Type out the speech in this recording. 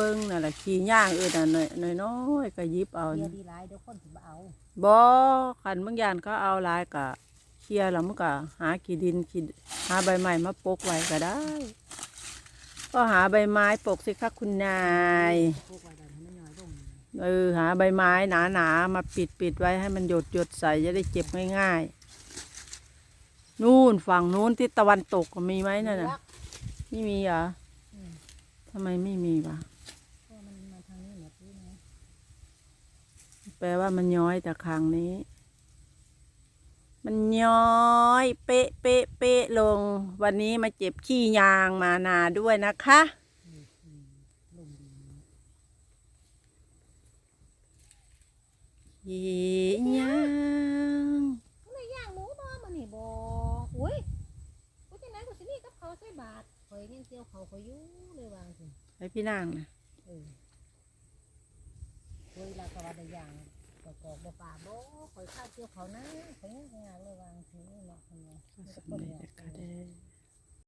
เบิ่งนั่นแหละขี้ย่างเออน่ะน้อยน้อยน้อยก็หยิบเอาเดียวดีหลายเดี๋ยวคนสิบ่เอาบ่คันบางอย่างเขาเอาหลายก็เคลียร์แล้วมันก็หาขี้ดินขี้หาใบไม้มาปกไว้ก็ได้ ก็หาใบไม้ปกสิคะคุณนายพวกไว้ได้ให้มันย่อยลงเออหาใบไม้หนาๆมาปิดปิดไว้ให้มันหยดหยดใส่จะได้เจ็บง่ายๆนู่นฝั่งนู้นทิศตะวันตกมีไหมนั่นน่ะ ไม่มีเหรออืมทำไมไม่มีวะ เพราะมันมาทางนี้หมดนี่นะ แปลว่ามันย้อยแต่ครั้งนี้ มันย้อย เป๊ะเป๊ะเป๊ะลง วันนี้มาเจ็บขี้ยางมานาด้วยนะคะลงดีเยียงมันได้ย่างหมูบ่มันนี่บ่อุ้ยกูจังได๋กูสินี่กับเขาวใส่บาตรข่อยยังเจียวเขาข่อยอยู่เลยวาจังซี่ไอพี่นางนะ เออเวลาก็ว่าได้ย่างก็กอกบ่ป่าบ่ข่อยข้าวเจียวเขานะข่อยยังงานเลยวาจังซี่เนาะคนเนาะมันก็คนเนาะ